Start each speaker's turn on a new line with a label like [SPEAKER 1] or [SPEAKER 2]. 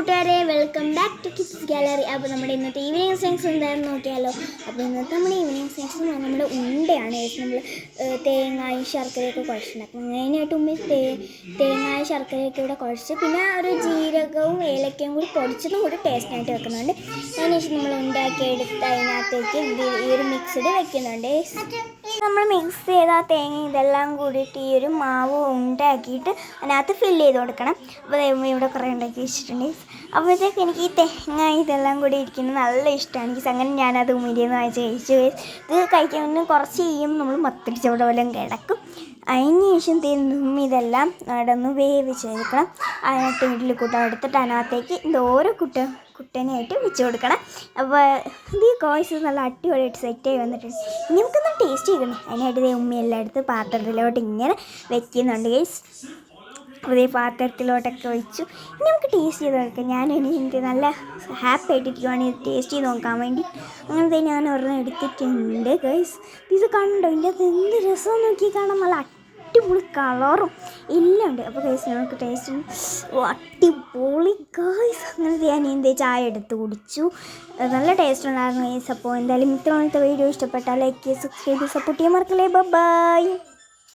[SPEAKER 1] കൂട്ടുകാരെ welcome gallery അപ്പോൾ നമ്മുടെ ഇന്നത്തെ ഈവനിങ് സയൻസ് എന്തായാലും നോക്കിയാലോ. അപ്പോൾ ഇന്നത്തെ നമ്മുടെ ഈവനിങ് എന്ന് നമ്മുടെ ഉണ്ടയാണ് നമ്മൾ തേങ്ങായും ശർക്കരയൊക്കെ കുഴച്ചിട്ടുണ്ടാക്കും മെയിനായിട്ട് ഉമ്മ തേ തേങ്ങായും ശർക്കരയൊക്കെ ഇവിടെ കുഴച്ച് പിന്നെ ഒരു ജീരകവും ഏലക്കയും കൂടി പൊടിച്ചതും കൂടി ടേസ്റ്റായിട്ട് വെക്കുന്നുണ്ട്. അതിനുശേഷം നമ്മൾ ഉണ്ടാക്കി എടുത്ത് അതിനകത്തേക്ക് ഈ ഒരു മിക്സ്ഡ് വെക്കുന്നുണ്ട്. നമ്മൾ മിക്സ് ചെയ്ത തേങ്ങ ഇതെല്ലാം കൂടിയിട്ട് ഈ ഒരു മാവ് ഉണ്ടാക്കിയിട്ട് അതിനകത്ത് ഫില്ല് ചെയ്ത് കൊടുക്കണം. അപ്പോൾ ഇവിടെ കുറേ ഉണ്ടാക്കി വെച്ചിട്ടുണ്ട്. അപ്പോഴത്തേക്ക് എനിക്ക് ഈ തേങ്ങ ഇതെല്ലാം കൂടി ഇരിക്കുന്നത് നല്ല ഇഷ്ടമാണ്. എനിക്ക് അങ്ങനെ ഞാനത് ഉമിരിയെന്ന് വാങ്ങിച്ച് കഴിച്ചു. ഇത് കഴിക്കാൻ കുറച്ച് ചെയ്യും നമ്മൾ മത്തടിച്ചവിടെ പോലും കിടക്കും. അതിന് ശേഷം തിന്നും ഇതെല്ലാം അവിടെ ഒന്ന് വേവിച്ചെടുക്കണം അതിനകത്ത് വീട്ടിൽ കൂട്ടം എടുത്തിട്ട് അതിനകത്തേക്ക് ഇത് ഓരോ കുട്ട കുട്ടനായിട്ട് വെച്ച് കൊടുക്കണം. അപ്പോൾ ഇത് ഈ കോഴ്സ് നല്ല അടിപൊളിയായിട്ട് സെറ്റ് ആയി വന്നിട്ടുണ്ട്. നമുക്കൊന്ന് ടേസ്റ്റ് ചെയ്യണം. അതിനായിട്ട് ഉമ്മ എടുത്ത് പാത്രത്തിലോട്ട് ഇങ്ങനെ വെക്കുന്നുണ്ട് ഗൈസ് ഈ പാത്രത്തിലോട്ടൊക്കെ ഒഴിച്ചു. ഇനി നമുക്ക് ടേസ്റ്റ് ചെയ്ത് നോക്കാം. ഇനി എനിക്ക് നല്ല ഹാപ്പി ആയിട്ടിരിക്കുവാണ്. ഇത് ടേസ്റ്റ് ചെയ്ത് നോക്കാൻ വേണ്ടി. അങ്ങനത്തെ ഞാൻ ഒരെണ്ണം എടുത്തിട്ടുണ്ട് ഗൈസ് ഇത് കണ്ടോ? ഇതിന്റെ അത് എന്ത് രസം നോക്കി കാണാൻ. നല്ല അടിപൊളി കളറും എല്ലാം ഉണ്ട്. അപ്പോൾ ഗൈസ് നമുക്ക് ടേസ്റ്റ് അടിപൊളി ഗൈസ് അങ്ങനത്തെ ഞാൻ എന്തേ ചായ എടുത്ത് കുടിച്ചു. നല്ല ടേസ്റ്റ് ഉണ്ടായിരുന്നു ഗൈസ് അപ്പോൾ എന്തായാലും ഇത്രത്തെ വീഡിയോ ഇഷ്ടപ്പെട്ടാൽ ലൈക്ക് സബ്സ്ക്രൈബ് സപ്പോർട്ട് ചെയ്യാൻ മറക്കല്ലേ. ബൈ